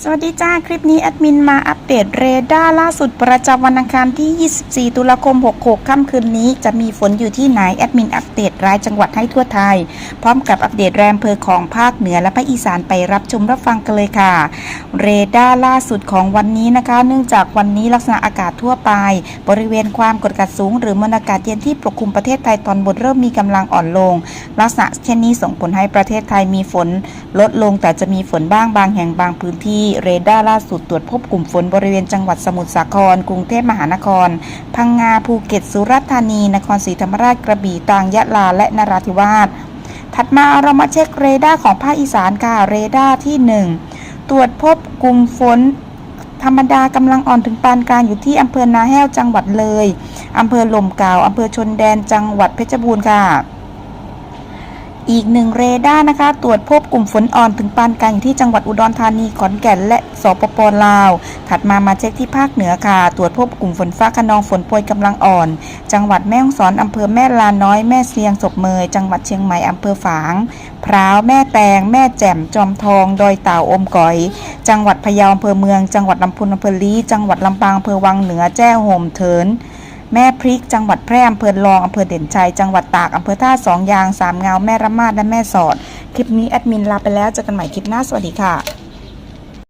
สวัสดีจ้า คลิปนี้แอดมินมาอัปเดตเรดาร์ล่าสุดประจำวันอังคารที่ 24 ตุลาคม 66 ค่ำคืนนี้ จะมีฝนอยู่ที่ไหน แอดมินอัปเดตรายจังหวัดให้ทั่วไทย พร้อมกับอัปเดตแรมเพอของภาคเหนือและภาคอีสานไปรับชมรับฟังกันเลยค่ะ เรดาร์ล่าสุดของวันนี้นะคะ เนื่องจากวันนี้ลักษณะอากาศทั่วไป บริเวณความกดอากาศสูง หรือมวลอากาศเย็นที่ปกคลุมประเทศไทยตอนบนเริ่มมีกำลังอ่อนลง ลักษณะเช่นนี้ส่งผลให้ประเทศไทยมีฝน ลดลงแต่จะมีฝนบ้างบางแห่งบางพื้นที่เรดาร์ล่าสุดตรวจพบกลุ่มฝนบริเวณจังหวัดสมุทรสาคร กรุงเทพมหานคร พังงาภูเก็ตสุราษฎร์ธานี นครศรีธรรมราชกระบี่ตรังยะลาและนราธิวาสถัดมาเรามาเช็คเรดาร์ของภาคอีสานค่ะเรดาร์ที่ 1 ตรวจพบกลุ่มฝนธรรมดากำลังอ่อนถึงปานกลางอยู่ที่อำเภอนาแห้วจังหวัดเลยอำเภอหล่มเก่าอำเภอชนแดนจังหวัดเพชรบูรณ์ค่ะ อีกหนึ่งเรดาร์นะคะ ตรวจพบกลุ่มฝนอ่อนถึงปานกลางอยู่ที่จังหวัดอุดรธานีขอนแก่นและสปปลาว ถัดมามาเช็คที่ภาคเหนือค่ะ ตรวจพบกลุ่มฝนฟ้าคะนองฝนโปรยกำลังอ่อน จังหวัดแม่ฮ่องสอนอำเภอแม่ลาน้อยแม่เสียงศพเมยจังหวัดเชียงใหม่อำเภอฝางพร้าวแม่แตงแม่แจ่มจอมทองดอยเต่าอมก๋อย จังหวัดพะเยาอำเภอเมือง จังหวัดลำพูนอำเภอลีจังหวัดลำปางอำเภอวังเหนือแจ้ห่มเถิน แม่พริกจังหวัดแพร่อำเภอรองอำเภอเด่นชัยจังหวัดตากอำเภอท่าสองยางสามเงาแม่ระมาดและแม่สอด คลิปนี้แอดมินลาไปแล้วเจอกันใหม่คลิปหน้าสวัสดีค่ะ